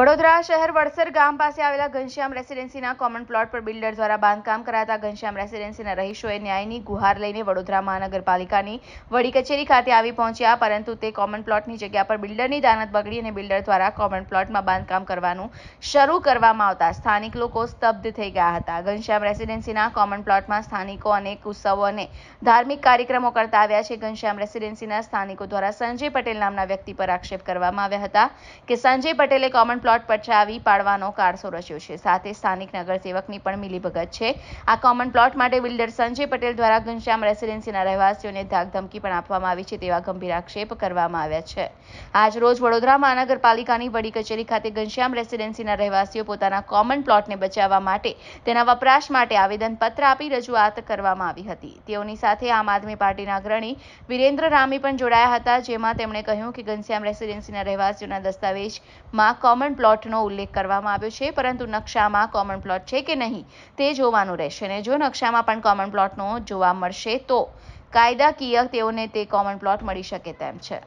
વડોદરા શહેર વડસર ગામ પાસે આવેલા ઘનશ્યામ રેસિડેન્સીના કોમન પ્લોટ પર બિલ્ડર દ્વારા બાંધકામ કરાતા ઘનશ્યામ રેસિડેન્સીના રહીશોએ ન્યાયની ગુહાર લઈને વડોદરા મહાનગરપાલિકાની વડી કચેરી ખાતે આવી પહોંચ્યા, પરંતુ તે કોમન પ્લોટની જગ્યા પર બિલ્ડરની દાનત બગડી અને બિલ્ડર દ્વારા કોમન પ્લોટમાં બાંધકામ કરવાનું શરૂ કરવામાં આવતા સ્થાનિક લોકો સ્તબ્ધ થઈ ગયા હતા. ઘનશ્યામ રેસિડેન્સીના કોમન પ્લોટમાં સ્થાનિકો અનેક ઉત્સવો અને ધાર્મિક કાર્યક્રમો કરતા આવ્યા છે. ઘનશ્યામ રેસિડેન્સીના સ્થાનિકો દ્વારા સંજય પટેલ નામના વ્યક્તિ પર આક્ષેપ કરવામાં આવ્યા હતા કે સંજય પટેલે કોમન પ્લોટ પચાવી પાડવાનો કારસો રચ્યો છે. સાથે સ્થાનિક નગરસેવકની પણ મિલીભગત છે. આ કોમન પ્લોટ માટે બિલ્ડર સંજય પટેલ દ્વારા ઘનશ્યામ રેસિડેન્સીના રહેવાસીઓને ધાકધમકી પણ આપવામાં આવી છે તેવા ગંભીર આક્ષેપ કરવામાં આવ્યા છે. આજ વડોદરા મહાનગરપાલિકાની વડી કચેરી ખાતે ઘનશ્યામ રેસિડેન્સીના રહેવાસીઓ પોતાના કોમન પ્લોટને બચાવવા માટે, તેના વપરાશ માટે આવેદનપત્ર આપી રજૂઆત કરવામાં આવી હતી. તેઓની સાથે આમ આદમી પાર્ટીના અગ્રણી વિરેન્દ્ર રામી પણ જોડાયા હતા, જેમાં તેમણે કહ્યું કે ઘનશ્યામ રેસિડેન્સીના રહેવાસીઓના દસ્તાવેજમાં કોમન પ્લોટનો ઉલ્લેખ કરવામાં આવ્યો છે, પરંતુ નકશામાં કોમન પ્લોટ છે કે નહીં તે જોવાનું રહેશે અને જો નકશામાં પણ કોમન પ્લોટનો જોવા મળશે તો કાયદાકીય તેઓને તે કોમન પ્લોટ મળી શકે તેમ છે.